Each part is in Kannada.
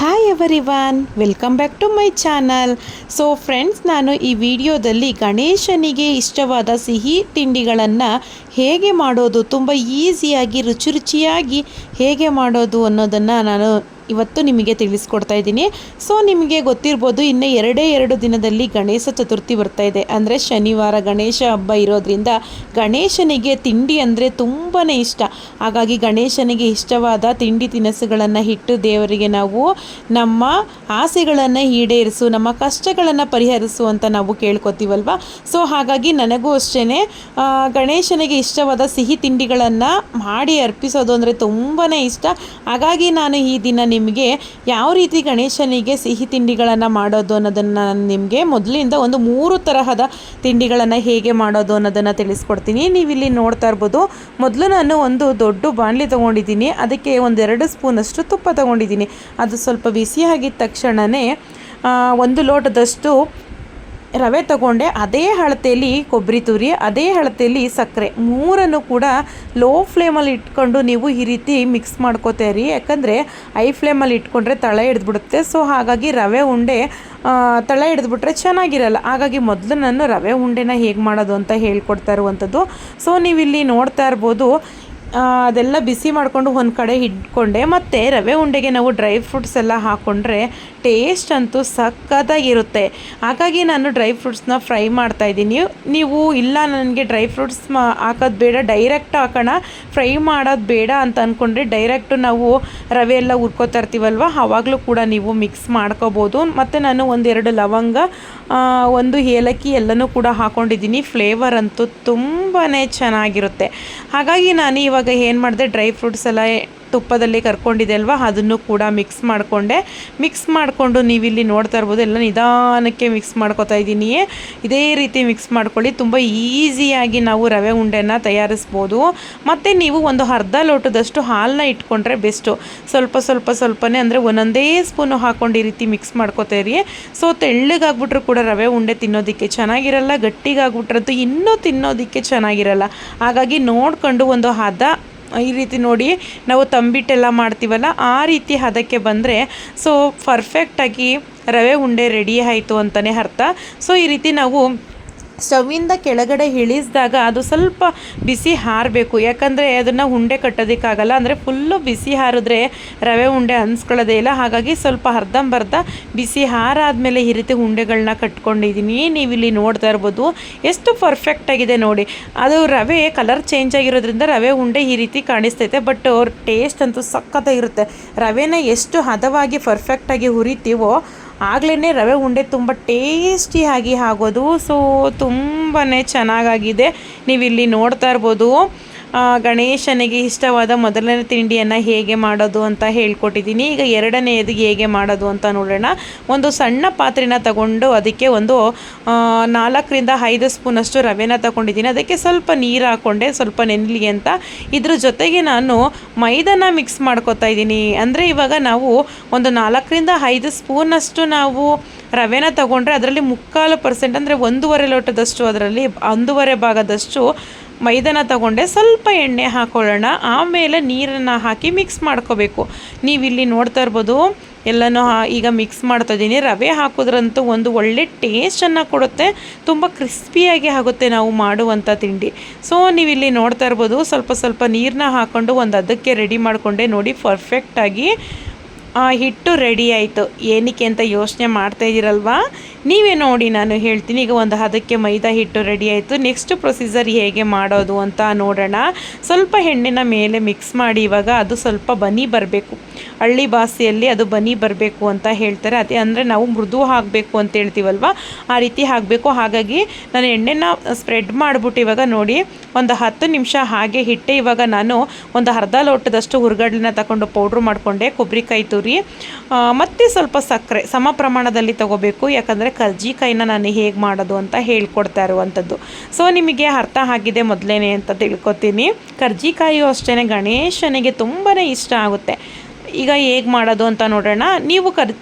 Hi everyone welcome back to my channel so friends ನಾನು ಈ ವಿಡಿಯೋದಲ್ಲಿ ಗಣೇಶನಿಗೆ ಇಷ್ಟವಾದ ಸಿಹಿ ತಿಂಡಿಗಳನ್ನು ಹೇಗೆ ಮಾಡೋದು, ತುಂಬ ಈಸಿಯಾಗಿ ರುಚಿ ರುಚಿಯಾಗಿ ಹೇಗೆ ಮಾಡೋದು ಅನ್ನೋದನ್ನು ನಾನು ಇವತ್ತು ನಿಮಗೆ ತಿಳಿಸ್ಕೊಡ್ತಾ ಇದ್ದೀನಿ. ಸೊ ನಿಮಗೆ ಗೊತ್ತಿರ್ಬೋದು ಇನ್ನು ಎರಡೇ ಎರಡು ದಿನದಲ್ಲಿ ಗಣೇಶ ಚತುರ್ಥಿ ಬರ್ತಾ ಇದೆ. ಅಂದರೆ ಶನಿವಾರ ಗಣೇಶ ಹಬ್ಬ ಇರೋದ್ರಿಂದ ಗಣೇಶನಿಗೆ ತಿಂಡಿ ಅಂದರೆ ತುಂಬಾ ಇಷ್ಟ. ಹಾಗಾಗಿ ಗಣೇಶನಿಗೆ ಇಷ್ಟವಾದ ತಿಂಡಿ ತಿನಿಸುಗಳನ್ನು ಇಟ್ಟು ದೇವರಿಗೆ ನಾವು ನಮ್ಮ ಆಸೆಗಳನ್ನು ಈಡೇರಿಸು, ನಮ್ಮ ಕಷ್ಟಗಳನ್ನು ಪರಿಹರಿಸು ಅಂತ ನಾವು ಕೇಳ್ಕೊತೀವಲ್ವ? ಸೊ ಹಾಗಾಗಿ ನನಗೂ ಅಷ್ಟೇ ಗಣೇಶನಿಗೆ ಇಷ್ಟವಾದ ಸಿಹಿ ತಿಂಡಿಗಳನ್ನು ಮಾಡಿ ಅರ್ಪಿಸೋದು ಅಂದರೆ ತುಂಬಾ ಇಷ್ಟ. ಹಾಗಾಗಿ ನಾನು ಈ ದಿನ ನಿಮಗೆ ಯಾವ ರೀತಿ ಗಣೇಶನಿಗೆ ಸಿಹಿ ತಿಂಡಿಗಳನ್ನು ಮಾಡೋದು ಅನ್ನೋದನ್ನು ನಾನು ನಿಮಗೆ ಮೊದಲಿಂದ ಒಂದು ಮೂರು ತರಹದ ತಿಂಡಿಗಳನ್ನು ಹೇಗೆ ಮಾಡೋದು ಅನ್ನೋದನ್ನು ತಿಳಿಸ್ಕೊಡ್ತೀನಿ. ನೀವು ಇಲ್ಲಿ ನೋಡ್ತಾ ಇರ್ಬೋದು, ಮೊದಲು ನಾನು ಒಂದು ದೊಡ್ಡ ಬಾಣಲಿ ತೊಗೊಂಡಿದ್ದೀನಿ. ಅದಕ್ಕೆ ಒಂದೆರಡು ಸ್ಪೂನಷ್ಟು ತುಪ್ಪ ತೊಗೊಂಡಿದ್ದೀನಿ. ಅದು ಸ್ವಲ್ಪ ಬಿಸಿಯಾಗಿದ್ದ ತಕ್ಷಣವೇ ಒಂದು ಲೋಟದಷ್ಟು ರವೆ ತಗೊಂಡೆ, ಅದೇ ಅಳತೆಯಲ್ಲಿ ಕೊಬ್ಬರಿ ತುರಿ, ಅದೇ ಅಳತೆಯಲ್ಲಿ ಸಕ್ಕರೆ. ಮೂರನ್ನು ಕೂಡ ಲೋ ಫ್ಲೇಮಲ್ಲಿ ಇಟ್ಕೊಂಡು ನೀವು ಈ ರೀತಿ ಮಿಕ್ಸ್ ಮಾಡ್ಕೋತೀರಿ ಯಾಕಂದರೆ ಹೈ ಫ್ಲೇಮಲ್ಲಿ ಇಟ್ಕೊಂಡ್ರೆ ತಳ ಹಿಡಿದ್ಬಿಡುತ್ತೆ. ಸೊ ಹಾಗಾಗಿ ರವೆ ಉಂಡೆ ತಳ ಹಿಡಿದ್ಬಿಟ್ರೆ ಚೆನ್ನಾಗಿರಲ್ಲ. ಹಾಗಾಗಿ ಮೊದಲು ನಾನು ರವೆ ಉಂಡೆನ ಹೇಗೆ ಮಾಡೋದು ಅಂತ ಹೇಳ್ಕೊಡ್ತಾ ಇರುವಂಥದ್ದು. ಸೊ ನೀವಿಲ್ಲಿ ನೋಡ್ತಾ ಇರ್ಬೋದು ಅದೆಲ್ಲ ಬಿಸಿ ಮಾಡಿಕೊಂಡು ಒಂದು ಕಡೆ ಇಟ್ಕೊಂಡೆ. ಮತ್ತು ರವೆ ಉಂಡೆಗೆ ನಾವು ಡ್ರೈ ಫ್ರೂಟ್ಸ್ ಎಲ್ಲ ಹಾಕ್ಕೊಂಡ್ರೆ ಟೇಸ್ಟ್ ಅಂತೂ ಸಖತ್ತಾಗಿರುತ್ತೆ. ಹಾಗಾಗಿ ನಾನು ಡ್ರೈ ಫ್ರೂಟ್ಸ್ನ ಫ್ರೈ ಮಾಡ್ತಾಯಿದ್ದೀನಿ ನೀವು ಇಲ್ಲ ನನಗೆ ಡ್ರೈ ಫ್ರೂಟ್ಸ್ ಮಾ, ಹಾಕೋದು ಬೇಡ ಡೈರೆಕ್ಟ್ ಹಾಕೋಣ. ಫ್ರೈ ಮಾಡೋದು ಬೇಡ ಅಂತ ಅಂದ್ಕೊಂಡ್ರೆ ಡೈರೆಕ್ಟು ನಾವು ರವೆ ಎಲ್ಲ ಹುರ್ಕೋತಾ ಇರ್ತೀವಲ್ವ ಆವಾಗಲೂ ಕೂಡ ನೀವು ಮಿಕ್ಸ್ ಮಾಡ್ಕೋಬೋದು. ಮತ್ತು ನಾನು ಒಂದೆರಡು ಲವಂಗ ಒಂದು ಏಲಕ್ಕಿ ಎಲ್ಲನೂ ಕೂಡ ಹಾಕ್ಕೊಂಡಿದ್ದೀನಿ ಫ್ಲೇವರ್ ಅಂತೂ ತುಂಬಾ ಚೆನ್ನಾಗಿರುತ್ತೆ. ಹಾಗಾಗಿ ನಾನು ಇವಾಗ ಏನು ಮಾಡಿದೆ ಡ್ರೈ ಫ್ರೂಟ್ಸ್ ಎಲ್ಲ ತುಪ್ಪದಲ್ಲಿ ಕರ್ಕೊಂಡಿದೆ ಅಲ್ವಾ? ಅದನ್ನು ಕೂಡ ಮಿಕ್ಸ್ ಮಾಡಿಕೊಂಡೆ. ಮಿಕ್ಸ್ ಮಾಡಿಕೊಂಡು ನೀವಿಲ್ಲಿ ನೋಡ್ತಾ ಇರ್ಬೋದು, ಎಲ್ಲ ನಿಧಾನಕ್ಕೆ ಮಿಕ್ಸ್ ಮಾಡ್ಕೊತಾ ಇದ್ದೀನಿ ಇದೇ ರೀತಿ ಮಿಕ್ಸ್ ಮಾಡ್ಕೊಳ್ಳಿ. ತುಂಬ ಈಸಿಯಾಗಿ ನಾವು ರವೆ ಉಂಡೆನ ತಯಾರಿಸ್ಬೋದು. ಮತ್ತು ನೀವು ಒಂದು ಅರ್ಧ ಲೋಟದಷ್ಟು ಹಾಲನ್ನ ಇಟ್ಕೊಂಡ್ರೆ ಬೆಸ್ಟು ಸ್ವಲ್ಪ ಸ್ವಲ್ಪ ಸ್ವಲ್ಪನೇ, ಅಂದರೆ ಒಂದೊಂದೇ ಸ್ಪೂನು ಹಾಕ್ಕೊಂಡು ಈ ರೀತಿ ಮಿಕ್ಸ್ ಮಾಡ್ಕೋತೀರಿ ಸೊ ತೆಳ್ಳಗಾಗ್ಬಿಟ್ರು ಕೂಡ ರವೆ ಉಂಡೆ ತಿನ್ನೋದಕ್ಕೆ ಚೆನ್ನಾಗಿರಲ್ಲ, ಗಟ್ಟಿಗಾಗ್ಬಿಟ್ರಂತೂ ಇನ್ನೂ ತಿನ್ನೋದಕ್ಕೆ ಚೆನ್ನಾಗಿರಲ್ಲ. ಹಾಗಾಗಿ ನೋಡ್ಕೊಂಡು ಒಂದು ಹದ ಈ ರೀತಿ ನೋಡಿ ನಾವು ತಂಬಿಟ್ಟೆಲ್ಲ ಮಾಡ್ತೀವಲ್ಲ, ಆ ರೀತಿ ಹದಕ್ಕೆ ಬಂದರೆ ಸೊ ಪರ್ಫೆಕ್ಟಾಗಿ ರವೆ ಉಂಡೆ ರೆಡಿ ಆಯಿತು ಅಂತಲೇ ಅರ್ಥ. ಸೊ ಈ ರೀತಿ ನಾವು ಸ್ಟವಿಂದ ಕೆಳಗಡೆ ಇಳಿಸಿದಾಗ ಅದು ಸ್ವಲ್ಪ ಬಿಸಿ ಹಾರಬೇಕು. ಯಾಕಂದರೆ ಅದನ್ನು ಉಂಡೆ ಕಟ್ಟೋದಕ್ಕಾಗಲ್ಲ. ಅಂದರೆ ಫುಲ್ಲು ಬಿಸಿ ಹಾರಿದ್ರೆ ರವೆ ಉಂಡೆ ಅನ್ಸ್ಕೊಳ್ಳೋದೇ ಇಲ್ಲ. ಹಾಗಾಗಿ ಸ್ವಲ್ಪ ಅರ್ಧಂಬರ್ಧ ಬಿಸಿ ಹಾರಾದಮೇಲೆ ಈ ರೀತಿ ಉಂಡೆಗಳನ್ನ ಕಟ್ಕೊಂಡಿದ್ದೀನಿ ನೀವು ಇಲ್ಲಿ ನೋಡ್ತಾ ಇರ್ಬೋದು. ಎಷ್ಟು ಪರ್ಫೆಕ್ಟಾಗಿದೆ ನೋಡಿ. ಅದು ರವೆ ಕಲರ್ ಚೇಂಜ್ ಆಗಿರೋದ್ರಿಂದ ರವೆ ಉಂಡೆ ಈ ರೀತಿ ಕಾಣಿಸ್ತೈತೆ. ಬಟ್ ಅವ್ರ ಟೇಸ್ಟ್ ಅಂತೂ ಸಖತ್ತಾಗಿರುತ್ತೆ. ರವೆನ ಎಷ್ಟು ಹದವಾಗಿ ಪರ್ಫೆಕ್ಟಾಗಿ ಹುರಿತೀವೋ ಆಗ್ಲೇ ರವೆ ಉಂಡೆ ತುಂಬ ಟೇಸ್ಟಿಯಾಗಿ ಆಗೋದು ಸೊ ತುಂಬಾ ಚೆನ್ನಾಗಾಗಿದೆ. ನೀವಿಲ್ಲಿ ನೋಡ್ತಾ ಇರ್ಬೋದು. ಗಣೇಶನಿಗೆ ಇಷ್ಟವಾದ ಮೊದಲನೇ ತಿಂಡಿಯನ್ನು ಹೇಗೆ ಮಾಡೋದು ಅಂತ ಹೇಳ್ಕೊಟ್ಟಿದ್ದೀನಿ. ಈಗ ಎರಡನೆಯದು ಹೇಗೆ ಮಾಡೋದು ಅಂತ ನೋಡೋಣ. ಒಂದು ಸಣ್ಣ ಪಾತ್ರೆನ ತಗೊಂಡು ಅದಕ್ಕೆ ಒಂದು ನಾಲ್ಕರಿಂದ ಐದು ಸ್ಪೂನಷ್ಟು ರವೆನ ತಗೊಂಡಿದ್ದೀನಿ. ಅದಕ್ಕೆ ಸ್ವಲ್ಪ ನೀರು ಹಾಕ್ಕೊಂಡೆ ಸ್ವಲ್ಪ ನೆನಲಿ ಅಂತ. ಇದ್ರ ಜೊತೆಗೆ ನಾನು ಮೈದಾನ ಮಿಕ್ಸ್ ಮಾಡ್ಕೊತಾ ಇದ್ದೀನಿ. ಅಂದರೆ ಇವಾಗ ನಾವು ಒಂದು ನಾಲ್ಕರಿಂದ ಐದು ಸ್ಪೂನಷ್ಟು ನಾವು ರವೆನ ತಗೊಂಡ್ರೆ ಅದರಲ್ಲಿ ಮುಕ್ಕಾಲು ಪರ್ಸೆಂಟ್, ಅಂದರೆ ಒಂದೂವರೆ ಲೋಟದಷ್ಟು, ಅದರಲ್ಲಿ ಒಂದೂವರೆ ಭಾಗದಷ್ಟು ಮೈದಾನ ತಗೊಂಡೆ, ಸ್ವಲ್ಪ ಎಣ್ಣೆ ಹಾಕೊಳ್ಳೋಣ, ಆಮೇಲೆ ನೀರನ್ನು ಹಾಕಿ ಮಿಕ್ಸ್ ಮಾಡ್ಕೋಬೇಕು. ನೀವಿಲ್ಲಿ ನೋಡ್ತಾ ಇರ್ಬೋದು, ಎಲ್ಲನೂ ಈಗ ಮಿಕ್ಸ್ ಮಾಡ್ತಾ ಇದ್ದೀನಿ ರವೆ ಹಾಕೋದ್ರಂತೂ ಒಂದು ಒಳ್ಳೆ ಟೇಸ್ಟನ್ನು ಕೊಡುತ್ತೆ. ತುಂಬ ಕ್ರಿಸ್ಪಿಯಾಗಿ ಆಗುತ್ತೆ ನಾವು ಮಾಡುವಂಥ ತಿಂಡಿ. ಸೊ ನೀವಿಲ್ಲಿ ನೋಡ್ತಾ ಇರ್ಬೋದು, ಸ್ವಲ್ಪ ಸ್ವಲ್ಪ ನೀರನ್ನ ಹಾಕ್ಕೊಂಡು ಒಂದು ಅದಕ್ಕೆ ರೆಡಿ ಮಾಡಿಕೊಂಡೆ. ನೋಡಿ ಪರ್ಫೆಕ್ಟಾಗಿ ಹಿಟ್ಟು ರೆಡಿ ಆಯಿತು. ಏನಕ್ಕೆ ಅಂತ ಯೋಚನೆ ಮಾಡ್ತಾ ಇದ್ದೀರಲ್ವಾ ನೀವೇ ನೋಡಿ ನಾನು ಹೇಳ್ತೀನಿ, ಈಗ ಒಂದು ಹದಕ್ಕೆ ಮೈದಾ ಹಿಟ್ಟು ರೆಡಿ ಆಯಿತು. ನೆಕ್ಸ್ಟ್ ಪ್ರೊಸೀಜರ್ ಹೇಗೆ ಮಾಡೋದು ಅಂತ ನೋಡೋಣ. ಸ್ವಲ್ಪ ಎಣ್ಣೆನ ಮೇಲೆ ಮಿಕ್ಸ್ ಮಾಡಿ, ಇವಾಗ ಅದು ಸ್ವಲ್ಪ ಬನಿ ಬರಬೇಕು. ಹಳ್ಳಿ ಭಾಷೆಯಲ್ಲಿ ಅದು ಬನಿ ಬರಬೇಕು ಅಂತ ಹೇಳ್ತಾರೆ. ಅದೇ ಅಂದರೆ ನಾವು ಮೃದು ಹಾಕಬೇಕು ಅಂತ ಹೇಳ್ತೀವಲ್ವ? ಆ ರೀತಿ ಹಾಕಬೇಕು. ಹಾಗಾಗಿ ನಾನು ಎಣ್ಣೆನ ಸ್ಪ್ರೆಡ್ ಮಾಡಿಬಿಟ್ಟು ಇವಾಗ ನೋಡಿ ಒಂದು ಹತ್ತು ನಿಮಿಷ ಹಾಗೆ ಹಿಟ್ಟೆ. ಇವಾಗ ನಾನು ಒಂದು ಅರ್ಧ ಲೋಟದಷ್ಟು ಹುರ್ಗಡ್ಲಿನ ತಗೊಂಡು ಪೌಡ್ರ್ ಮಾಡಿಕೊಂಡೆ ಕೊಬ್ಬರಿಕಾಯಿ ತುರಿ. ಮತ್ತು ಸ್ವಲ್ಪ ಸಕ್ಕರೆ ಸಮ ಪ್ರಮಾಣದಲ್ಲಿ ತೊಗೋಬೇಕು. ಯಾಕಂದರೆ ಕರ್ಜಿಕಾಯಿನ ನಾನು ಹೇಗೆ ಮಾಡೋದು ಅಂತ ಹೇಳ್ಕೊಡ್ತಾ ಇರುವಂಥದ್ದು. ಸೊ ನಿಮಗೆ ಅರ್ಥ ಆಗಿದೆ ಮೊದಲೇನೆ ಅಂತ ತಿಳ್ಕೊತೀನಿ. ಕರ್ಜಿಕಾಯಿಯು ಅಷ್ಟೇ ಗಣೇಶನಿಗೆ ತುಂಬಾ ಇಷ್ಟ ಆಗುತ್ತೆ. ಈಗ ಹೇಗೆ ಮಾಡೋದು ಅಂತ ನೋಡೋಣ. ನೀವು ಕರ್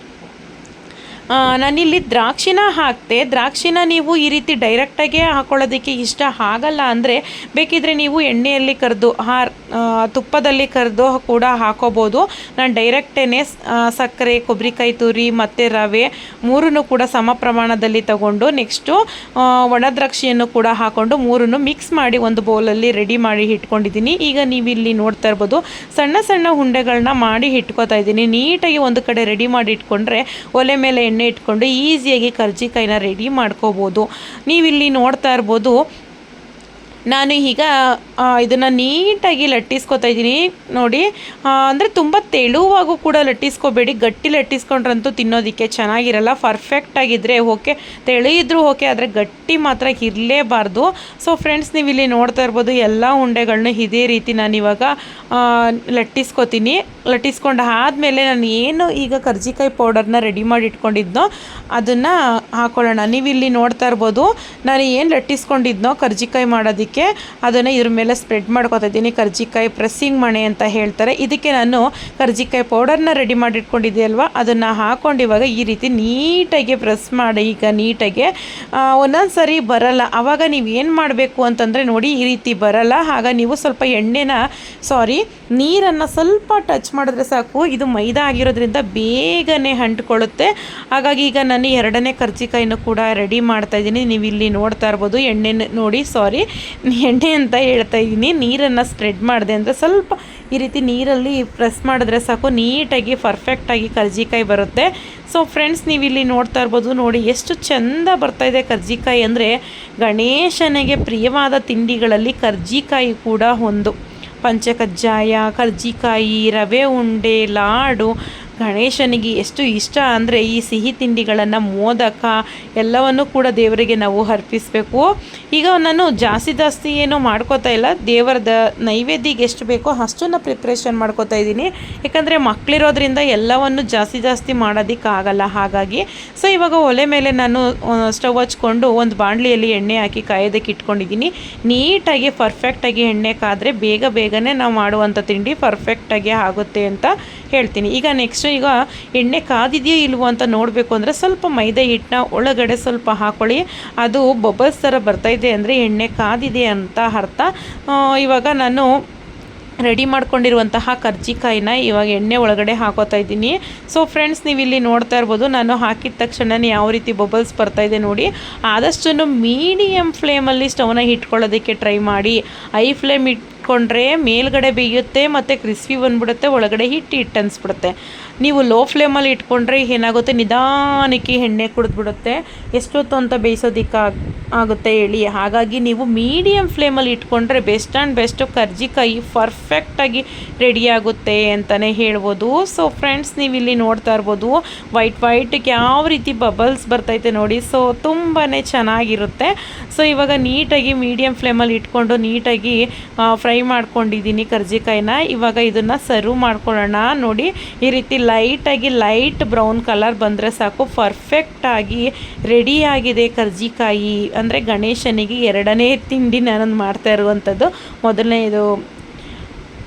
ನಾನಿಲ್ಲಿ ದ್ರಾಕ್ಷಿನ ಹಾಕ್ತೆ. ದ್ರಾಕ್ಷಿನ ನೀವು ಈ ರೀತಿ ಡೈರೆಕ್ಟಾಗೆ ಹಾಕೊಳ್ಳೋದಕ್ಕೆ ಇಷ್ಟ ಆಗಲ್ಲ ಅಂದರೆ ಬೇಕಿದ್ರೆ ನೀವು ಎಣ್ಣೆಯಲ್ಲಿ ಕರೆದು ಹಾ ತುಪ್ಪದಲ್ಲಿ ಕರೆದು ಕೂಡ ಹಾಕೋಬೋದು. ನಾನು ಡೈರೆಕ್ಟೇ ಸಕ್ಕರೆ ಕೊಬ್ಬರಿಕಾಯಿ ತುರಿ, ಮತ್ತು ರವೆ ಮೂರನ್ನು ಕೂಡ ಸಮ ಪ್ರಮಾಣದಲ್ಲಿ ತಗೊಂಡು ನೆಕ್ಸ್ಟು ಒಣ ದ್ರಾಕ್ಷಿಯನ್ನು ಕೂಡ ಹಾಕ್ಕೊಂಡು ಮೂರನ್ನು ಮಿಕ್ಸ್ ಮಾಡಿ ಒಂದು ಬೌಲಲ್ಲಿ ರೆಡಿ ಮಾಡಿ ಇಟ್ಕೊಂಡಿದ್ದೀನಿ. ಈಗ ನೀವು ಇಲ್ಲಿ ನೋಡ್ತಾ ಇರ್ಬೋದು, ಸಣ್ಣ ಸಣ್ಣ ಉಂಡೆಗಳನ್ನ ಮಾಡಿ ಇಟ್ಕೋತಾ ಇದ್ದೀನಿ. ನೀಟಾಗಿ ಒಂದು ಕಡೆ ರೆಡಿ ಮಾಡಿ ಇಟ್ಕೊಂಡ್ರೆ ಒಲೆ ಮೇಲೆ ಇಟ್ಕೊಂಡು ಈಸಿಯಾಗಿ ಕರ್ಜಿಕಾಯಿನ ರೆಡಿ ಮಾಡ್ಕೋಬೋದು. ನೀವಿಲ್ಲಿ ನೋಡ್ತಾ ಇರ್ಬೋದು ನಾನು ಈಗ ಇದನ್ನು ನೀಟಾಗಿ ಲಟ್ಟಿಸ್ಕೊತಾ ಇದ್ದೀನಿ. ನೋಡಿ ಅಂದರೆ ತುಂಬ ತೆಳುವಾಗೂ ಕೂಡ ಲಟ್ಟಿಸ್ಕೋಬೇಡಿ. ಗಟ್ಟಿ ಲಟ್ಟಿಸ್ಕೊಂಡ್ರಂತೂ ತಿನ್ನೋದಕ್ಕೆ ಚೆನ್ನಾಗಿರಲ್ಲ. ಪರ್ಫೆಕ್ಟಾಗಿದ್ದರೆ ಓಕೆ. ತೆಳಿದ್ರೂ ಓಕೆ, ಆದರೆ ಗಟ್ಟಿ ಮಾತ್ರ ಇರಲೇಬಾರ್ದು. ಸೊ ಫ್ರೆಂಡ್ಸ್ ನೀವು ಇಲ್ಲಿ ನೋಡ್ತಾ ಇರ್ಬೋದು, ಎಲ್ಲ ಉಂಡೆಗಳನ್ನ ಇದೇ ರೀತಿ ನಾನು ಇವಾಗ ಲಟ್ಟಿಸ್ಕೊತೀನಿ. ಲಟ್ಟಿಸ್ಕೊಂಡು ಆದಮೇಲೆ ನಾನು ಏನು ಈಗ ಕರ್ಜಿಕಾಯಿ ಪೌಡರ್ನ ರೆಡಿ ಮಾಡಿ ಇಟ್ಕೊಂಡಿದ್ನೋ ಅದನ್ನು ಹಾಕೊಳ್ಳೋಣ. ನೀವು ಇಲ್ಲಿ ನೋಡ್ತಾ ಇರ್ಬೋದು, ನಾನು ಏನು ಲಟ್ಟಿಸ್ಕೊಂಡಿದ್ನೋ ಕರ್ಜಿಕಾಯಿ ಮಾಡೋದಕ್ಕೆ ಅದನ್ನು ಇದ್ರ ಮೇಲೆ ಸ್ಪ್ರೆಡ್ ಮಾಡ್ಕೊತಾ ಇದ್ದೀನಿ. ಕರ್ಜಿಕಾಯಿ ಪ್ರೆಸ್ಸಿಂಗ್ ಮಣೆ ಅಂತ ಹೇಳ್ತಾರೆ. ಇದಕ್ಕೆ ನಾನು ಕರ್ಜಿಕಾಯಿ ಪೌಡರ್ನ ರೆಡಿ ಮಾಡಿಟ್ಕೊಂಡಿದ್ದೆ ಅಲ್ವಾ? ಅದನ್ನು ಹಾಕೊಂಡು ಇವಾಗ ಈ ರೀತಿ ನೀಟಾಗಿ ಪ್ರೆಸ್ ಮಾಡಿ, ಈಗ ನೀಟಾಗಿ ಒಂದೊಂದು ಸರಿ ಬರಲ್ಲ. ಆವಾಗ ನೀವು ಏನು ಮಾಡಬೇಕು ಅಂತಂದರೆ ನೋಡಿ ಈ ರೀತಿ ಬರಲ್ಲ. ಆಗ ನೀವು ಸ್ವಲ್ಪ ಎಣ್ಣೆನ ಸಾರಿ ನೀರನ್ನು ಸ್ವಲ್ಪ ಟಚ್ ಮಾಡಿದ್ರೆ ಸಾಕು. ಇದು ಮೈದಾ ಆಗಿರೋದ್ರಿಂದ ಬೇಗನೆ ಅಂಟ್ಕೊಳ್ಳುತ್ತೆ. ಹಾಗಾಗಿ ಈಗ ನಾನು ಎರಡನೇ ಕರ್ಜಿಕಾಯಿನೂ ಕೂಡ ರೆಡಿ ಮಾಡ್ತಾ ಇದ್ದೀನಿ. ನೀವು ಇಲ್ಲಿ ನೋಡ್ತಾ ಇರ್ಬೋದು. ಎಣ್ಣೆ ನೋಡಿ ಸಾರಿ ಎಣ್ಣೆ ಅಂತ ಹೇಳ್ತಾ ಇದ್ದೀನಿ ನೀರನ್ನು ಸ್ಪ್ರೆಡ್ ಮಾಡಿದೆ ಅಂದರೆ ಸ್ವಲ್ಪ ಈ ರೀತಿ ನೀರಲ್ಲಿ ಪ್ರೆಸ್ ಮಾಡಿದ್ರೆ ಸಾಕು, ನೀಟಾಗಿ ಪರ್ಫೆಕ್ಟಾಗಿ ಕರ್ಜಿಕಾಯಿ ಬರುತ್ತೆ. ಸೊ ಫ್ರೆಂಡ್ಸ್ ನೀವು ಇಲ್ಲಿ ನೋಡ್ತಾ ಇರ್ಬೋದು ನೋಡಿ ಎಷ್ಟು ಚೆಂದ ಇದೆ ಕರ್ಜಿಕಾಯಿ ಅಂದರೆ ಗಣೇಶನಿಗೆ ಪ್ರಿಯವಾದ ತಿಂಡಿಗಳಲ್ಲಿ ಕರ್ಜಿಕಾಯಿ ಕೂಡ ಒಂದು. ಪಂಚಕಜ್ಜಾಯ, ಕರ್ಜಿಕಾಯಿ, ರವೆ ಉಂಡೆ, ಲಾಡು ಗಣೇಶನಿಗೆ ಎಷ್ಟು ಇಷ್ಟ ಅಂದರೆ ಈ ಸಿಹಿ ತಿಂಡಿಗಳನ್ನು ಮೋದಕ ಎಲ್ಲವನ್ನು ಕೂಡ ದೇವರಿಗೆ ನಾವು ಅರ್ಪಿಸಬೇಕು. ಈಗ ನಾನು ಜಾಸ್ತಿ ಜಾಸ್ತಿ ಏನು ಮಾಡ್ಕೋತಾ ಇಲ್ಲ. ದೇವರದ ನೈವೇದ್ಯಗೆ ಎಷ್ಟು ಬೇಕೋ ಅಷ್ಟನ್ನು ಪ್ರಿಪ್ರೇಷನ್ ಮಾಡ್ಕೋತಾ ಇದ್ದೀನಿ. ಯಾಕಂದರೆ ಮಕ್ಕಳಿರೋದ್ರಿಂದ ಎಲ್ಲವನ್ನು ಜಾಸ್ತಿ ಜಾಸ್ತಿ ಮಾಡೋದಕ್ಕಾಗಲ್ಲ ಹಾಗಾಗಿ. ಸೊ ಇವಾಗ ಒಲೆ ಮೇಲೆ ನಾನು ಸ್ಟವ್ ಹಚ್ಕೊಂಡು ಒಂದು ಬಾಣಲಿಯಲ್ಲಿ ಎಣ್ಣೆ ಹಾಕಿ ಕಾಯೋದಕ್ಕೆ ಇಟ್ಕೊಂಡಿದ್ದೀನಿ. ನೀಟಾಗಿ ಪರ್ಫೆಕ್ಟಾಗಿ ಎಣ್ಣೆ ಕಾದರೆ ಬೇಗ ಬೇಗನೆ ನಾವು ಮಾಡುವಂಥ ತಿಂಡಿ ಪರ್ಫೆಕ್ಟಾಗಿ ಆಗುತ್ತೆ ಅಂತ ಹೇಳ್ತೀನಿ. ಈಗ ನೆಕ್ಸ್ಟ್ ಈಗ ಎಣ್ಣೆ ಕಾದಿದೆಯೋ ಇಲ್ವೋ ಅಂತ ನೋಡಬೇಕು ಅಂದರೆ ಸ್ವಲ್ಪ ಮೈದಾ ಹಿಟ್ಟನ್ನ ಒಳಗಡೆ ಸ್ವಲ್ಪ ಹಾಕೊಳ್ಳಿ. ಅದು ಬಬಲ್ಸ್ ಥರ ಬರ್ತಾಯಿದೆ ಅಂದರೆ ಎಣ್ಣೆ ಕಾದಿದೆ ಅಂತ ಅರ್ಥ. ಇವಾಗ ನಾನು ರೆಡಿ ಮಾಡ್ಕೊಂಡಿರುವಂತಹ ಕರ್ಜಿಕಾಯಿನ ಇವಾಗ ಎಣ್ಣೆ ಒಳಗಡೆ ಹಾಕೋತಾ ಇದ್ದೀನಿ. ಸೊ ಫ್ರೆಂಡ್ಸ್ ನೀವು ಇಲ್ಲಿ ನೋಡ್ತಾ ಇರ್ಬೋದು, ನಾನು ಹಾಕಿದ ತಕ್ಷಣನೇ ಯಾವ ರೀತಿ ಬಬಲ್ಸ್ ಬರ್ತಾ ಇದೆ ನೋಡಿ. ಆದಷ್ಟು ಮೀಡಿಯಮ್ ಫ್ಲೇಮಲ್ಲಿ ಸ್ಟವ್ನ ಇಟ್ಕೊಳ್ಳೋದಕ್ಕೆ ಟ್ರೈ ಮಾಡಿ. ಐ ಫ್ಲೇಮ್ ಇಟ್ಕೊಂಡ್ರೆ ಮೇಲ್ಗಡೆ ಬೇಯುತ್ತೆ ಮತ್ತು ಕ್ರಿಸ್ಪಿ ಬಂದ್ಬಿಡುತ್ತೆ, ಒಳಗಡೆ ಹಿಟ್ಟು ಹಿಟ್ಟು ಅನಿಸ್ಬಿಡುತ್ತೆ. ನೀವು ಲೋ ಫ್ಲೇಮಲ್ಲಿ ಇಟ್ಕೊಂಡ್ರೆ ಏನಾಗುತ್ತೆ? ನಿಧಾನಕ್ಕೆ ಎಣ್ಣೆ ಕುಡಿದ್ಬಿಡುತ್ತೆ. ಎಷ್ಟೊತ್ತು ಅಂತ ಬೇಯಿಸೋದಿಕ್ಕೆ ಆಗುತ್ತೆ ಹೇಳಿ. ಹಾಗಾಗಿ ನೀವು ಮೀಡಿಯಮ್ ಫ್ಲೇಮಲ್ಲಿ ಇಟ್ಕೊಂಡ್ರೆ ಬೆಸ್ಟ್ ಆ್ಯಂಡ್ ಬೆಸ್ಟು ಕರ್ಜಿಕಾಯಿ ಪರ್ಫೆಕ್ಟಾಗಿ ರೆಡಿ ಆಗುತ್ತೆ ಅಂತಲೇ ಹೇಳ್ಬೋದು. ಸೊ ಫ್ರೆಂಡ್ಸ್ ನೀವು ಇಲ್ಲಿ ನೋಡ್ತಾ ಇರ್ಬೋದು, ವೈಟ್ ವೈಟ್ಗೆ ಯಾವ ರೀತಿ ಬಬಲ್ಸ್ ಬರ್ತೈತೆ ನೋಡಿ. ಸೊ ತುಂಬಾ ಚೆನ್ನಾಗಿರುತ್ತೆ. ಸೊ ಇವಾಗ ನೀಟಾಗಿ ಮೀಡಿಯಮ್ ಫ್ಲೇಮಲ್ಲಿ ಇಟ್ಕೊಂಡು ನೀಟಾಗಿ ಫ್ರೈ ಮಾಡ್ಕೊಂಡಿದ್ದೀನಿ ಕರ್ಜಿಕಾಯಿನ. ಇವಾಗ ಇದನ್ನು ಸರ್ವ್ ಮಾಡ್ಕೊಳ್ಳೋಣ. ನೋಡಿ, ಈ ರೀತಿ ಲೈಟಾಗಿ ಲೈಟ್ ಬ್ರೌನ್ ಕಲರ್ ಬಂದರೆ ಸಾಕು. ಪರ್ಫೆಕ್ಟಾಗಿ ರೆಡಿಯಾಗಿದೆ ಕರ್ಜಿಕಾಯಿ. ಅಂದರೆ ಗಣೇಶನಿಗೆ ಎರಡನೇ ತಿಂಡಿ ನಾನು ಮಾಡ್ತಾ ಇರುವಂಥದ್ದು ಮೊದಲನೇ ಇದು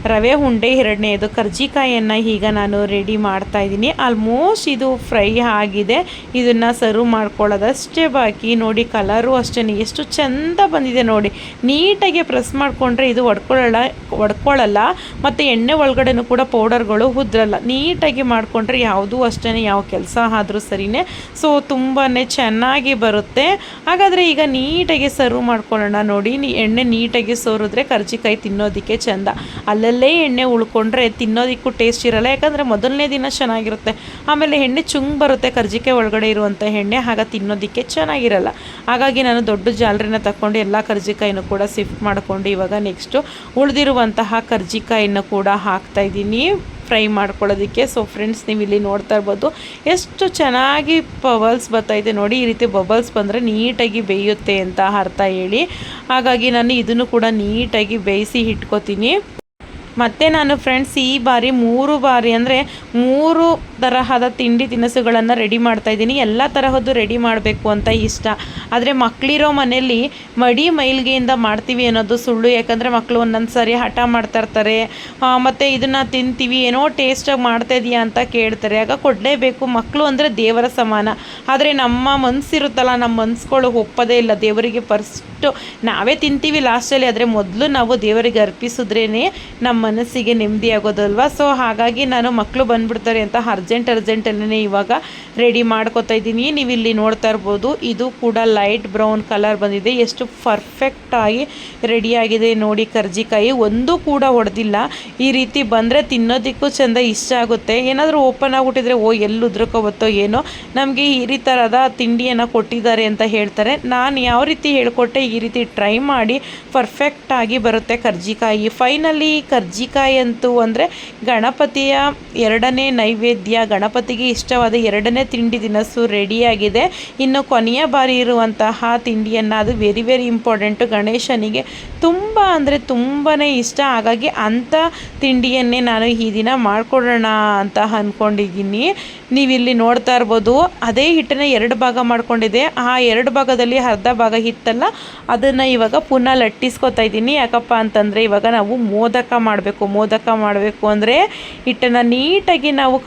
ರವೆ ಉಂಡೆ ಎರಡನೇದು ಕರ್ಜಿಕಾಯಿಯನ್ನು ಈಗ ನಾನು ರೆಡಿ ಮಾಡ್ತಾ ಇದ್ದೀನಿ. ಆಲ್ಮೋಸ್ಟ್ ಇದು ಫ್ರೈ ಆಗಿದೆ. ಇದನ್ನು ಸರ್ವ್ ಮಾಡ್ಕೊಳ್ಳೋದಷ್ಟೇ ಬಾಕಿ. ನೋಡಿ ಕಲರು ಅಷ್ಟೇ, ಎಷ್ಟು ಚೆಂದ ಬಂದಿದೆ ನೋಡಿ. ನೀಟಾಗಿ ಪ್ರೆಸ್ ಮಾಡಿಕೊಂಡ್ರೆ ಇದು ಒಡ್ಕೊಳ್ಳಲ್ಲ ಒಡ್ಕೊಳ್ಳಲ್ಲ ಮತ್ತು ಎಣ್ಣೆ ಒಳಗಡೆನೂ ಕೂಡ ಪೌಡರ್ಗಳು ಉದ್ರಲ್ಲ. ನೀಟಾಗಿ ಮಾಡಿಕೊಂಡ್ರೆ ಯಾವುದೂ ಅಷ್ಟೇ ಯಾವ ಕೆಲಸ ಆದರೂ ಸರಿನೇ. ಸೊ ತುಂಬಾ ಚೆನ್ನಾಗಿ ಬರುತ್ತೆ. ಹಾಗಾದರೆ ಈಗ ನೀಟಾಗಿ ಸರ್ವ್ ಮಾಡ್ಕೊಳ್ಳೋಣ ನೋಡಿ. ಎಣ್ಣೆ ನೀಟಾಗಿ ಸೋರಿದ್ರೆ ಕರ್ಜಿಕಾಯಿ ತಿನ್ನೋದಕ್ಕೆ ಚೆಂದ. ಅಲ್ಲಲ್ಲೇ ಎಣ್ಣೆ ಉಳ್ಕೊಂಡ್ರೆ ತಿನ್ನೋದಕ್ಕೂ ಟೇಸ್ಟ್ ಇರಲ್ಲ. ಯಾಕಂದರೆ ಮೊದಲನೇ ದಿನ ಚೆನ್ನಾಗಿರುತ್ತೆ. ಆಮೇಲೆ ಎಣ್ಣೆ ಚುಂಗ್ ಬರುತ್ತೆ, ಕರ್ಜಿಕಾಯಿ ಒಳಗಡೆ ಇರುವಂಥ ಎಣ್ಣೆ, ಆಗ ತಿನ್ನೋದಕ್ಕೆ ಚೆನ್ನಾಗಿರಲ್ಲ. ಹಾಗಾಗಿ ನಾನು ದೊಡ್ಡ ಜಾಲರಿನ ತಗೊಂಡು ಎಲ್ಲ ಕರ್ಜಿಕಾಯಿನೂ ಕೂಡ ಸಿಫ್ಟ್ ಮಾಡಿಕೊಂಡು ಇವಾಗ ನೆಕ್ಸ್ಟು ಉಳಿದಿರುವಂತಹ ಕರ್ಜಿಕಾಯಿನ ಕೂಡ ಹಾಕ್ತಾ ಇದ್ದೀನಿ. ಫ್ರೈ ಮಾಡ್ಕೊಳ್ಳೋದಕ್ಕೆ. ಸೊ ಫ್ರೆಂಡ್ಸ್ ನೀವು ಇಲ್ಲಿ ನೋಡ್ತಾ ಇರ್ಬೋದು. ಎಷ್ಟು ಚೆನ್ನಾಗಿ ಬಬಲ್ಸ್ ಬರ್ತಾಯಿದೆ ನೋಡಿ. ಈ ರೀತಿ ಬಬಲ್ಸ್ ಬಂದರೆ ನೀಟಾಗಿ ಬೇಯುತ್ತೆ ಅಂತ ಅರ್ಥ ಹೇಳಿ. ಹಾಗಾಗಿ ನಾನು ಇದನ್ನು ಕೂಡ ನೀಟಾಗಿ ಬೇಯಿಸಿ ಇಟ್ಕೋತೀನಿ. ಮತ್ತು ನಾನು ಫ್ರೆಂಡ್ಸ್ ಈ ಬಾರಿ ಮೂರು ಬಾರಿ ಅಂದರೆ ಮೂರು ತರಹದ ತಿಂಡಿ ತಿನಿಸುಗಳನ್ನು ರೆಡಿ ಮಾಡ್ತಾ ಇದ್ದೀನಿ. ಎಲ್ಲ ತರಹದ್ದು ರೆಡಿ ಮಾಡಬೇಕು ಅಂತ ಇಷ್ಟ. ಆದರೆ ಮಕ್ಕಳಿರೋ ಮನೆಯಲ್ಲಿ ಮಡಿ ಮೈಲ್ಗೆಯಿಂದ ಮಾಡ್ತೀವಿ ಅನ್ನೋದು ಸುಳ್ಳು. ಯಾಕಂದರೆ ಮಕ್ಕಳು ಒಂದೊಂದು ಸಾರಿ ಹಠ ಮಾಡ್ತಾ ಇರ್ತಾರೆ. ಮತ್ತೆ ಇದನ್ನು ತಿಂತೀವಿ, ಏನೋ ಟೇಸ್ಟಾಗಿ ಮಾಡ್ತಾ ಇದೆಯಾ ಅಂತ ಕೇಳ್ತಾರೆ. ಆಗ ಕೊಡಲೇಬೇಕು. ಮಕ್ಕಳು ಅಂದರೆ ದೇವರ ಸಮಾನ. ಆದರೆ ನಮ್ಮ ಮನಸ್ಸಿರುತ್ತಲ್ಲ ನಮ್ಮ ಮನ್ಸುಗಳು ಒಪ್ಪದೇ ಇಲ್ಲ. ದೇವರಿಗೆ ಫಸ್ಟು ನಾವೇ ತಿಂತೀವಿ ಲಾಸ್ಟಲ್ಲಿ ಆದರೆ ಮೊದಲು ನಾವು ದೇವರಿಗೆ ಅರ್ಪಿಸಿದ್ರೇ ನಮ್ಮ ಮನಸ್ಸಿಗೆ ನೆಮ್ಮದಿ ಆಗೋದಲ್ವಾ ಸೊ ಹಾಗಾಗಿ ನಾನು ಮಕ್ಕಳು ಬಂದ್ಬಿಡ್ತಾರೆ ಅಂತ ಅರ್ಜೆಂಟ್ ಅರ್ಜೆಂಟಲ್ಲೇ ಇವಾಗ ರೆಡಿ ಮಾಡ್ಕೋತಾ ಇದ್ದೀನಿ. ನೀವು ಇಲ್ಲಿ ನೋಡ್ತಾ ಇರ್ಬೋದು, ಇದು ಕೂಡ ಲೈಟ್ ಬ್ರೌನ್ ಕಲರ್ ಬಂದಿದೆ. ಎಷ್ಟು ಪರ್ಫೆಕ್ಟಾಗಿ ರೆಡಿಯಾಗಿದೆ ನೋಡಿ ಕರ್ಜಿಕಾಯಿ. ಒಂದು ಕೂಡ ಹೊಡೆದಿಲ್ಲ ಈ ರೀತಿ ಬಂದರೆ ತಿನ್ನೋದಕ್ಕೂ ಚೆಂದ, ಇಷ್ಟ ಆಗುತ್ತೆ. ಏನಾದರೂ ಓಪನ್ ಆಗಿಬಿಟ್ಟಿದ್ರೆ, ಓ, ಎಲ್ಲಿ ಉದ್ರಕೋಬತ್ತೋ ಏನೋ. ನಮಗೆ ಈ ಥರದ ತಿಂಡಿಯನ್ನು ಕೊಟ್ಟಿದ್ದಾರೆ ಅಂತ ಹೇಳ್ತಾರೆ. ನಾನು ಯಾವ ರೀತಿ ಹೇಳ್ಕೊಟ್ಟೆ, ಈ ರೀತಿ ಟ್ರೈ ಮಾಡಿ ಪರ್ಫೆಕ್ಟಾಗಿ ಬರುತ್ತೆ ಕರ್ಜಿಕಾಯಿ. ಫೈನಲಿ ಕರ್ಜಿಕಾಯಿ ಅಂತೂ ಅಂದರೆ ಗಣಪತಿಯ ಎರಡನೇ ನೈವೇದ್ಯ ಗಣಪತಿಗೆ ಇಷ್ಟವಾದ ಎರಡನೇ ತಿಂಡಿ ದಿನಸು ರೆಡಿಯಾಗಿದೆ. ಇನ್ನು ಕೊನೆಯ ಬಾರಿ ಇರುವಂತಹ ತಿಂಡಿಯನ್ನು ಅದು ವೆರಿ ವೆರಿ ಇಂಪಾರ್ಟೆಂಟು ಗಣೇಶನಿಗೆ ತುಂಬ ಅಂದರೆ ತುಂಬಾ ಇಷ್ಟ. ಹಾಗಾಗಿ ಅಂಥ ತಿಂಡಿಯನ್ನೇ ನಾನು ಈ ದಿನ ಮಾಡಿಕೊಡೋಣ ಅಂತ ಅಂದ್ಕೊಂಡಿದ್ದೀನಿ ನೀವಿಲ್ಲಿ ನೋಡ್ತಾ ಇರ್ಬೋದು, ಅದೇ ಹಿಟ್ಟನ್ನು ಎರಡು ಭಾಗ ಮಾಡಿಕೊಂಡಿದೆ ಆ ಎರಡು ಭಾಗದಲ್ಲಿ ಅರ್ಧ ಭಾಗ ಹಿತ್ತಲ್ಲ ಅದನ್ನು ಇವಾಗ ಪುನಃ ಲಟ್ಟಿಸ್ಕೊತಾ ಇದ್ದೀನಿ. ಯಾಕಪ್ಪ ಅಂತಂದರೆ ಇವಾಗ ನಾವು ಮೋದಕ ಮಾಡಬೇಕು. ಮೋದಕ ಮಾಡಬೇಕು ಅಂದರೆ ಹಿಟ್ಟನ್ನು ನೀಟಾಗಿ ನಾವು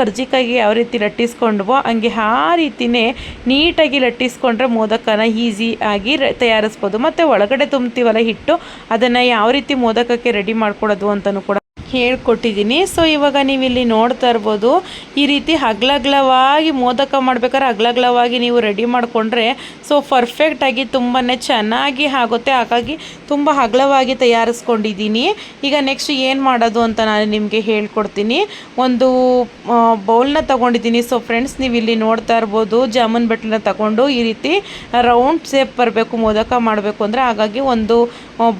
ಕರ್ಜಿಕಾಯಿಗೆ ಯಾವ ರೀತಿ ಲಟ್ಟಿಸ್ಕೊಂಡ್ವೋ ಹಂಗೆ ಆ ರೀತಿಯೇ ನೀಟಾಗಿ ಲಟ್ಟಿಸ್ಕೊಂಡ್ರೆ ಮೋದಕನ ಈಸಿ ಆಗಿ ರ- ತಯಾರಿಸ್ಬೋದು. ಮತ್ತು ಒಳಗಡೆ ತುಂಬ್ತೀವಲ್ಲ ಹಿಟ್ಟು, ಅದನ್ನು ಯಾವ ರೀತಿ ಮೋದಕಕ್ಕೆ ರೆಡಿ ಮಾಡ್ಕೊಡೋದು ಅಂತಲೂ ಕೂಡ ಹೇಳ್ಕೊಟ್ಟಿದ್ದೀನಿ. ಸೊ ಇವಾಗ ನೀವು ಇಲ್ಲಿ ನೋಡ್ತಾ ಇರ್ಬೋದು, ಈ ರೀತಿ ಹಗ್ಲಗ್ಲವಾಗಿ ಮೋದಕ ಮಾಡ್ಬೇಕಾದ್ರೆ ಹಗ್ಲಗ್ಲವಾಗಿ ನೀವು ರೆಡಿ ಮಾಡಿಕೊಂಡ್ರೆ ಸೊ ಪರ್ಫೆಕ್ಟಾಗಿ ತುಂಬಾ ಚೆನ್ನಾಗಿ ಆಗುತ್ತೆ. ಹಾಗಾಗಿ ತುಂಬ ಹಗ್ಲವಾಗಿ ತಯಾರಿಸ್ಕೊಂಡಿದ್ದೀನಿ. ಈಗ ನೆಕ್ಸ್ಟ್ ಏನು ಮಾಡೋದು ಅಂತ ನಾನು ನಿಮಗೆ ಹೇಳ್ಕೊಡ್ತೀನಿ. ಒಂದು ಬೌಲ್ನ ತಗೊಂಡಿದ್ದೀನಿ. ಸೊ ಫ್ರೆಂಡ್ಸ್ ನೀವು ಇಲ್ಲಿ ನೋಡ್ತಾ ಇರ್ಬೋದು, ಜಾಮೂನ್ ಬಟ್ಲನ್ನ ತಗೊಂಡು ಈ ರೀತಿ ರೌಂಡ್ ಶೇಪ್ ಬರಬೇಕು, ಮೋದಕ ಮಾಡಬೇಕು ಅಂದರೆ. ಹಾಗಾಗಿ ಒಂದು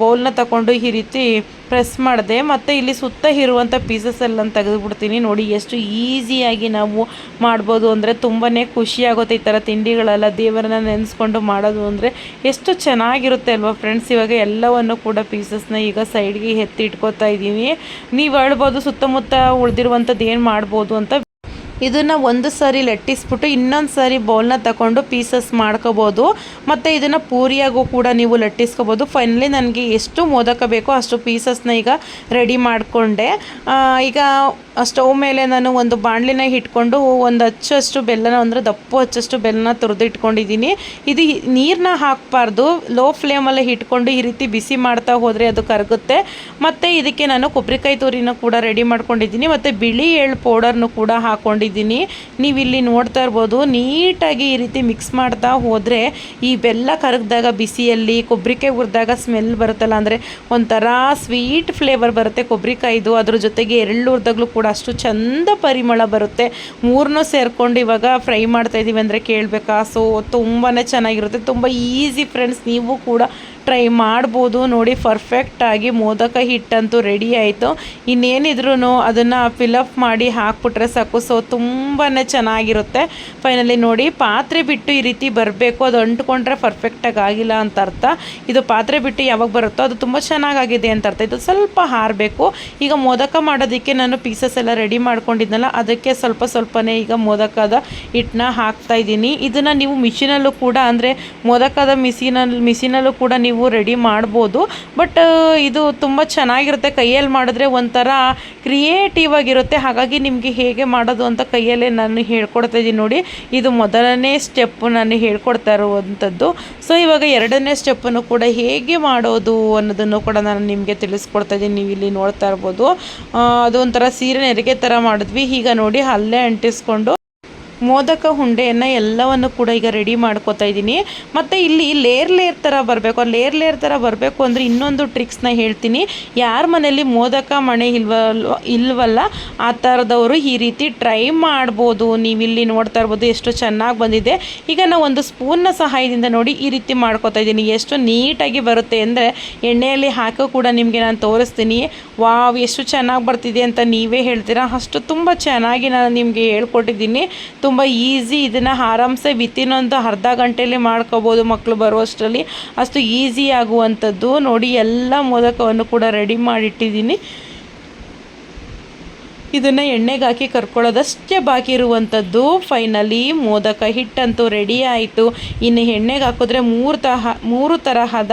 ಬೌಲ್ನ ತಗೊಂಡು ಈ ರೀತಿ ಪ್ರೆಸ್ ಮಾಡಿದೆ, ಮತ್ತು ಇಲ್ಲಿ ಸುತ್ತ ಇರುವಂಥ ಪೀಸಸ್ ಎಲ್ಲ ತೆಗೆದುಬಿಡ್ತೀನಿ. ನೋಡಿ, ಎಷ್ಟು ಈಸಿಯಾಗಿ ನಾವು ಮಾಡ್ಬೋದು ಅಂದರೆ ತುಂಬಾ ಖುಷಿಯಾಗುತ್ತೆ ಈ ಥರ ತಿಂಡಿಗಳೆಲ್ಲ ದೇವರನ್ನ ನೆನೆಸ್ಕೊಂಡು ಮಾಡೋದು ಅಂದರೆ. ಎಷ್ಟು ಚೆನ್ನಾಗಿರುತ್ತೆ ಅಲ್ವಾ ಫ್ರೆಂಡ್ಸ್ ಇವಾಗ ಎಲ್ಲವನ್ನು ಕೂಡ ಪೀಸಸ್ನ ಈಗ ಸೈಡ್ಗೆ ಎತ್ತಿ ಇಟ್ಕೋತಾ ಇದ್ದೀನಿ ನೀವು ಹೇಳ್ಬೋದು ಸುತ್ತಮುತ್ತ ಉಳಿದಿರುವಂಥದ್ದು ಏನು ಮಾಡ್ಬೋದು ಅಂತ ಇದನ್ನು ಒಂದು ಸಾರಿ ಲಟ್ಟಿಸ್ಬಿಟ್ಟು ಇನ್ನೊಂದು ಸಾರಿ ಬೌಲ್ನ ತಗೊಂಡು ಪೀಸಸ್ ಮಾಡ್ಕೋಬೋದು. ಮತ್ತು ಇದನ್ನು ಪೂರಿಯಾಗೂ ಕೂಡ ನೀವು ಲಟ್ಟಿಸ್ಕೋಬೋದು. ಫೈನಲಿ ನನಗೆ ಎಷ್ಟು ಮೋದಕ ಬೇಕೋ ಅಷ್ಟು ಪೀಸಸ್ನ ಈಗ ರೆಡಿ ಮಾಡಿಕೊಂಡೆ. ಈಗ ಸ್ಟವ್ ಮೇಲೆ ನಾನು ಒಂದು ಬಾಣಲಿನ ಇಟ್ಕೊಂಡು ಒಂದು ಹಚ್ಚಷ್ಟು ಬೆಲ್ಲನ, ಅಂದರೆ ದಪ್ಪು ಹಚ್ಚಷ್ಟು ಬೆಲ್ಲನ ತುರಿದು ಇಟ್ಕೊಂಡಿದ್ದೀನಿ ಇದು ನೀರನ್ನ ಹಾಕಬಾರ್ದು. ಲೋ ಫ್ಲೇಮಲ್ಲಿ ಇಟ್ಕೊಂಡು ಈ ರೀತಿ ಬಿಸಿ ಮಾಡ್ತಾ ಹೋದರೆ ಅದು ಕರಗುತ್ತೆ. ಮತ್ತು ಇದಕ್ಕೆ ನಾನು ಕೊಬ್ಬರಿಕಾಯಿ ತುರಿನ ಕೂಡ ರೆಡಿ ಮಾಡ್ಕೊಂಡಿದ್ದೀನಿ. ಮತ್ತು ಬಿಳಿ ಎಳ್ಳು ಪೌಡರ್ನು ಕೂಡ ಹಾಕ್ಕೊಂಡಿದ್ದೀನಿ ನೀವು ಇಲ್ಲಿ ನೋಡ್ತಾ ಇರ್ಬೋದು, ನೀಟಾಗಿ ಈ ರೀತಿ ಮಿಕ್ಸ್ ಮಾಡ್ತಾ ಹೋದರೆ ಈ ಬೆಲ್ಲ ಕರಗಿದಾಗ, ಬಿಸಿಯಲ್ಲಿ ಕೊಬ್ಬರಿಕಾಯಿ ಹುರಿದಾಗ ಸ್ಮೆಲ್ ಬರುತ್ತಲ್ಲ ಅಂದರೆ ಒಂಥರ ಸ್ವೀಟ್ ಫ್ಲೇವರ್ ಬರುತ್ತೆ ಕೊಬ್ಬರಿಕಾಯಿದು. ಅದ್ರ ಜೊತೆಗೆ ಎರಡು ಹುರಿದಾಗ್ಲೂ ಕೂಡ ಅಷ್ಟು ಚಂದ ಪರಿಮಳ ಬರುತ್ತೆ. ಮೂರನ್ನೂ ಸೇರ್ಕೊಂಡು ಇವಾಗ ಫ್ರೈ ಮಾಡ್ತಾ ಇದ್ದೀವಿ ಅಂದರೆ ಕೇಳಬೇಕಾ? ಸೊ ತುಂಬಾ ಚೆನ್ನಾಗಿರುತ್ತೆ. ತುಂಬ ಈಸಿ ಫ್ರೆಂಡ್ಸ್ ನೀವು ಕೂಡ ಟ್ರೈ ಮಾಡ್ಬೋದು ನೋಡಿ ಪರ್ಫೆಕ್ಟಾಗಿ ಮೋದಕ ಹಿಟ್ಟಂತೂ ರೆಡಿ ಆಯಿತು. ಇನ್ನೇನಿದ್ರೂ ಅದನ್ನು ಫಿಲಪ್ ಮಾಡಿ ಹಾಕ್ಬಿಟ್ರೆ ಸಾಕು. ಸೊ ತುಂಬಾ ಚೆನ್ನಾಗಿರುತ್ತೆ. ಫೈನಲಿ ನೋಡಿ, ಪಾತ್ರೆ ಬಿಟ್ಟು ಈ ರೀತಿ ಬರಬೇಕು. ಅದು ಅಂಟ್ಕೊಂಡ್ರೆ ಪರ್ಫೆಕ್ಟಾಗಿ ಆಗಿಲ್ಲ ಅಂತ ಅರ್ಥ. ಇದು ಪಾತ್ರೆ ಬಿಟ್ಟು ಯಾವಾಗ ಬರುತ್ತೋ ಅದು ತುಂಬ ಚೆನ್ನಾಗಾಗಿದೆ ಅಂತ ಅರ್ಥ. ಇದು ಸ್ವಲ್ಪ ಹಾರಬೇಕು. ಈಗ ಮೋದಕ ಮಾಡೋದಕ್ಕೆ ನಾನು ಪೀಸಸ್ ಎಲ್ಲ ರೆಡಿ ಮಾಡ್ಕೊಂಡಿದ್ನಲ್ಲ, ಅದಕ್ಕೆ ಸ್ವಲ್ಪ ಸ್ವಲ್ಪನೇ ಈಗ ಮೋದಕದ ಹಿಟ್ಟನ್ನ ಹಾಕ್ತಾ ಇದ್ದೀನಿ. ಇದನ್ನು ನೀವು ಮಿಷಿನಲ್ಲೂ ಕೂಡ, ಅಂದರೆ ಮೋದಕದ ಮಿಸಿನಲ್ಲಿ ಮಿಷಿನಲ್ಲೂ ಕೂಡ ನೀವು ರೆಡಿ ಮಾಡ್ಬೋದು. ಬಟ್ ಇದು ತುಂಬ ಚೆನ್ನಾಗಿರುತ್ತೆ. ಕೈಯಲ್ಲಿ ಮಾಡಿದ್ರೆ ಒಂಥರ ಕ್ರಿಯೇಟಿವ್ ಆಗಿರುತ್ತೆ. ಹಾಗಾಗಿ ನಿಮಗೆ ಹೇಗೆ ಮಾಡೋದು ಅಂತ ಕೈಯಲ್ಲೇ ನಾನು ಹೇಳ್ಕೊಡ್ತಾ ಇದ್ದೀನಿ ನೋಡಿ. ಇದು ಮೊದಲನೇ ಸ್ಟೆಪ್ ನಾನು ಹೇಳ್ಕೊಡ್ತಾ ಇರುವಂಥದ್ದು. ಸೊ ಇವಾಗ ಎರಡನೇ ಸ್ಟೆಪ್ಪನ್ನು ಕೂಡ ಹೇಗೆ ಮಾಡೋದು ಅನ್ನೋದನ್ನು ಕೂಡ ನಾನು ನಿಮಗೆ ತಿಳಿಸ್ಕೊಡ್ತಾ ಇದ್ದೀನಿ. ನೀವು ಇಲ್ಲಿ ನೋಡ್ತಾ ಇರ್ಬೋದು. ಆ, ಅದು ಒಂಥರ ಸೀರೆ ನೆರಿಗೆ ಥರ ಮಾಡಿದ್ವಿ. ಈಗ ನೋಡಿ ಅಲ್ಲೇ ಅಂಟಿಸ್ಕೊಂಡು ಮೋದಕ ಉಂಡೆಯನ್ನು ಎಲ್ಲವನ್ನು ಕೂಡ ಈಗ ರೆಡಿ ಮಾಡ್ಕೋತಾ ಇದ್ದೀನಿ. ಮತ್ತು ಇಲ್ಲಿ ಲೇರ್ ಲೇರ್ ಥರ ಬರಬೇಕು. ಲೇರ್ ಲೇರ್ ಥರ ಬರಬೇಕು ಅಂದರೆ ಇನ್ನೊಂದು ಟ್ರಿಕ್ಸ್ನ ಹೇಳ್ತೀನಿ. ಯಾರ ಮನೆಯಲ್ಲಿ ಮೋದಕ ಮಣೆ ಇಲ್ವಲ್ವ ಇಲ್ವಲ್ಲ, ಆ ಥರದವರು ಈ ರೀತಿ ಟ್ರೈ ಮಾಡ್ಬೋದು. ನೀವು ಇಲ್ಲಿ ನೋಡ್ತಾ ಇರ್ಬೋದು ಎಷ್ಟು ಚೆನ್ನಾಗಿ ಬಂದಿದೆ. ಈಗ ನಾವು ಒಂದು ಸ್ಪೂನ್ನ ಸಹಾಯದಿಂದ ನೋಡಿ ಈ ರೀತಿ ಮಾಡ್ಕೋತಾ ಇದ್ದೀನಿ. ಎಷ್ಟು ನೀಟಾಗಿ ಬರುತ್ತೆ ಅಂದರೆ ಎಣ್ಣೆಯಲ್ಲಿ ಹಾಕೋ ಕೂಡ ನಿಮಗೆ ನಾನು ತೋರಿಸ್ತೀನಿ. ವಾವ್, ಎಷ್ಟು ಚೆನ್ನಾಗಿ ಬರ್ತಿದೆ ಅಂತ ನೀವೇ ಹೇಳ್ತೀರಾ. ಅಷ್ಟು ತುಂಬ ಚೆನ್ನಾಗಿ ನಾನು ನಿಮಗೆ ಹೇಳ್ಕೊಟ್ಟಿದ್ದೀನಿ. ತುಂಬ ಈಸಿ ಇದನ್ನು ಆರಾಮ್ಸೆ ವಿತಿನ್ ಒಂದು ಅರ್ಧ ಗಂಟೆಯಲ್ಲಿ ಮಾಡ್ಕೋಬೋದು ಮಕ್ಕಳು ಬರುವಷ್ಟರಲ್ಲಿ. ಅಷ್ಟು ಈಸಿ ಆಗುವಂಥದ್ದು. ನೋಡಿ, ಎಲ್ಲ ಮೋದಕವನ್ನು ಕೂಡ ರೆಡಿ ಮಾಡಿಟ್ಟಿದ್ದೀನಿ. ಇದನ್ನು ಎಣ್ಣೆಗೆ ಹಾಕಿ ಕರ್ಕೊಳ್ಳೋದಷ್ಟೇ ಬಾಕಿ ಇರುವಂಥದ್ದು. ಫೈನಲಿ ಮೋದಕ ಹಿಟ್ಟಂತೂ ರೆಡಿ ಆಯಿತು. ಇನ್ನು ಎಣ್ಣೆಗೆ ಹಾಕಿದ್ರೆ ಮೂರು ತರಹ, ಮೂರು ತರಹದ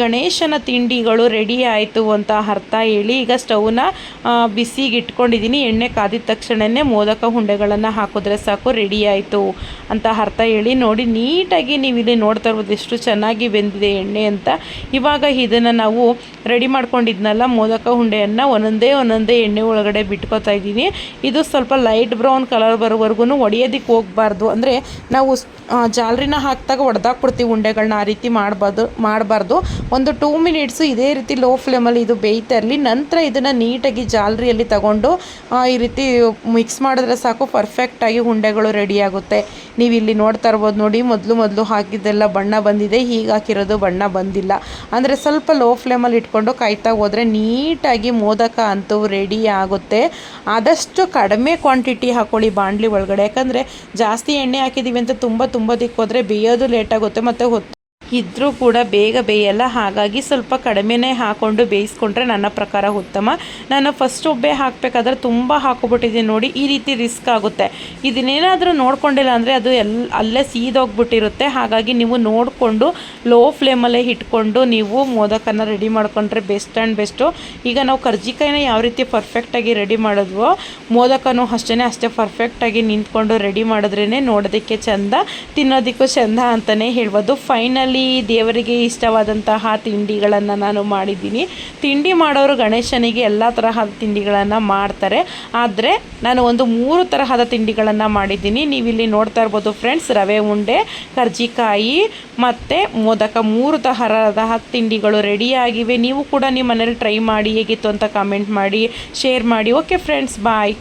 ಗಣೇಶನ ತಿಂಡಿಗಳು ರೆಡಿ ಆಯಿತು ಅಂತ ಅರ್ಥ ಹೇಳಿ, ಈಗ ಸ್ಟವ್ನ ಬಿಸಿಗೆ ಇಟ್ಕೊಂಡಿದ್ದೀನಿ ಎಣ್ಣೆ ಕಾದಿದ ತಕ್ಷಣವೇ ಮೋದಕ ಹುಂಡೆಗಳನ್ನು ಹಾಕಿದ್ರೆ ಸಾಕು ರೆಡಿ ಆಯಿತು ಅಂತ ಅರ್ಥ ಹೇಳಿ. ನೋಡಿ, ನೀಟಾಗಿ ನೀವು ಇಲ್ಲಿ ನೋಡ್ತಾ ಇರ್ಬೋದು ಎಷ್ಟು ಚೆನ್ನಾಗಿ ಬೆಂದಿದೆ ಎಣ್ಣೆ ಅಂತ. ಇವಾಗ ಇದನ್ನು ನಾವು ರೆಡಿ ಮಾಡ್ಕೊಂಡಿದ್ನಲ್ಲ, ಮೋದಕ ಹುಂಡೆಯನ್ನು ಒಂದೊಂದೇ ಒಂದೊಂದೇ ಎಣ್ಣೆ ಒಳಗಡೆ ಬಿಟ್ಕೋತಾ ಇದ್ದೀನಿ. ಇದು ಸ್ವಲ್ಪ ಲೈಟ್ ಬ್ರೌನ್ ಕಲರ್ ಬರೋವರೆಗೂ ಒಡೆಯೋದಕ್ಕೆ ಹೋಗಬಾರ್ದು. ಅಂದರೆ ನಾವು ಜಾಲರಿನ ಹಾಕಿದಾಗ ಒಡೆದಾಕ್ಬಿಡ್ತೀವಿ ಉಂಡೆಗಳನ್ನ ಆ ರೀತಿ ಮಾಡಬಾರ್ದು ಮಾಡಬಾರ್ದು. ಒಂದು ಟೂ ಮಿನಿಟ್ಸು ಇದೇ ರೀತಿ ಲೋ ಫ್ಲೇಮಲ್ಲಿ ಇದು ಬೇಯ್ತಾ ಇರಲಿ. ನಂತರ ಇದನ್ನು ನೀಟಾಗಿ ಜಾಲರಿಯಲ್ಲಿ ತಗೊಂಡು ಈ ರೀತಿ ಮಿಕ್ಸ್ ಮಾಡಿದ್ರೆ ಸಾಕು. ಪರ್ಫೆಕ್ಟಾಗಿ ಉಂಡೆಗಳು ರೆಡಿಯಾಗುತ್ತೆ ನೀವು ಇಲ್ಲಿ ನೋಡ್ತಾ ಇರ್ಬೋದು ನೋಡಿ, ಮೊದಲು ಮೊದಲು ಹಾಕಿದ್ದೆಲ್ಲ ಬಣ್ಣ ಬಂದಿದೆ. ಹೀಗೆ ಹಾಕಿರೋದು ಬಣ್ಣ ಬಂದಿಲ್ಲ. ಅಂದರೆ ಸ್ವಲ್ಪ ಲೋ ಫ್ಲೇಮಲ್ಲಿ ಇಟ್ಕೊಂಡು ಕಾಯ್ತಾ ಹೋದರೆ ನೀಟಾಗಿ ಮೋದಕ ಅಂತೂ ರೆಡಿ ಆಗುತ್ತೆ. ಆದಷ್ಟು ಕಡಿಮೆ ಕ್ವಾಂಟಿಟಿ ಹಾಕೊಳ್ಳಿ ಬಾಣಲಿ ಒಳಗಡೆ. ಯಾಕಂದರೆ ಜಾಸ್ತಿ ಎಣ್ಣೆ ಹಾಕಿದ್ದೀವಿ ಅಂತ ತುಂಬ ತುಂಬೋದಿಕ್ಕೆ ಹೋದರೆ ಬೇಯೋದು ಲೇಟಾಗುತ್ತೆ ಮತ್ತು ಹೊತ್ತು ಇದ್ದರೂ ಕೂಡ ಬೇಗ ಬೇಯಲ್ಲ. ಹಾಗಾಗಿ ಸ್ವಲ್ಪ ಕಡಿಮೆನೇ ಹಾಕ್ಕೊಂಡು ಬೇಯಿಸ್ಕೊಂಡ್ರೆ ನನ್ನ ಪ್ರಕಾರ ಉತ್ತಮ. ನಾನು ಫಸ್ಟ್ ಒಬ್ಬೆ ಹಾಕಬೇಕಾದ್ರೆ ತುಂಬ ಹಾಕೊಬಿಟ್ಟಿದ್ದೀನಿ ನೋಡಿ, ಈ ರೀತಿ ರಿಸ್ಕ್ ಆಗುತ್ತೆ. ಇದನ್ನೇನಾದರೂ ನೋಡ್ಕೊಂಡಿಲ್ಲ ಅಂದರೆ ಅದು ಎಲ್, ಅಲ್ಲೇ ಸೀದೋಗ್ಬಿಟ್ಟಿರುತ್ತೆ. ಹಾಗಾಗಿ ನೀವು ನೋಡಿಕೊಂಡು ಲೋ ಫ್ಲೇಮಲ್ಲೇ ಇಟ್ಕೊಂಡು ನೀವು ಮೋದಕನ ರೆಡಿ ಮಾಡ್ಕೊಂಡ್ರೆ ಬೆಸ್ಟ್ ಆ್ಯಂಡ್ ಬೆಸ್ಟು ಈಗ ನಾವು ಕರ್ಜಿಕಾಯಿನ ಯಾವ ರೀತಿ ಪರ್ಫೆಕ್ಟಾಗಿ ರೆಡಿ ಮಾಡಿದ್ವೋ, ಮೋದಕನೂ ಅಷ್ಟೇ ಅಷ್ಟೇ ಪರ್ಫೆಕ್ಟಾಗಿ ನಿಂತ್ಕೊಂಡು ರೆಡಿ ಮಾಡಿದ್ರೇ ನೋಡೋದಕ್ಕೆ ಚೆಂದ, ತಿನ್ನೋದಕ್ಕೂ ಚೆಂದ ಅಂತಲೇ ಹೇಳ್ಬೋದು. ಫೈನಲಿ ದೇವರಿಗೆ ಇಷ್ಟವಾದಂತಹ ತಿಂಡಿಗಳನ್ನು ನಾನು ಮಾಡಿದ್ದೀನಿ. ತಿಂಡಿ ಮಾಡೋರು ಗಣೇಶನಿಗೆ ಎಲ್ಲ ತರಹದ ತಿಂಡಿಗಳನ್ನು ಮಾಡ್ತಾರೆ. ಆದರೆ ನಾನು ಒಂದು ಮೂರು ತರಹದ ತಿಂಡಿಗಳನ್ನು ಮಾಡಿದ್ದೀನಿ. ನೀವಿಲ್ಲಿ ನೋಡ್ತಾ ಇರ್ಬೋದು ಫ್ರೆಂಡ್ಸ್, ರವೆ, ಉಂಡೆ, ಕರ್ಜಿಕಾಯಿ ಮತ್ತು ಮೋದಕ ಮೂರು ತರಹದ ತಿಂಡಿಗಳು ರೆಡಿಯಾಗಿವೆ ನೀವು ಕೂಡ ನಿಮ್ಮ ಮನೇಲಿ ಟ್ರೈ ಮಾಡಿ, ಹೇಗಿತ್ತು ಅಂತ ಕಮೆಂಟ್ ಮಾಡಿ ಶೇರ್ ಮಾಡಿ. Okay friends bye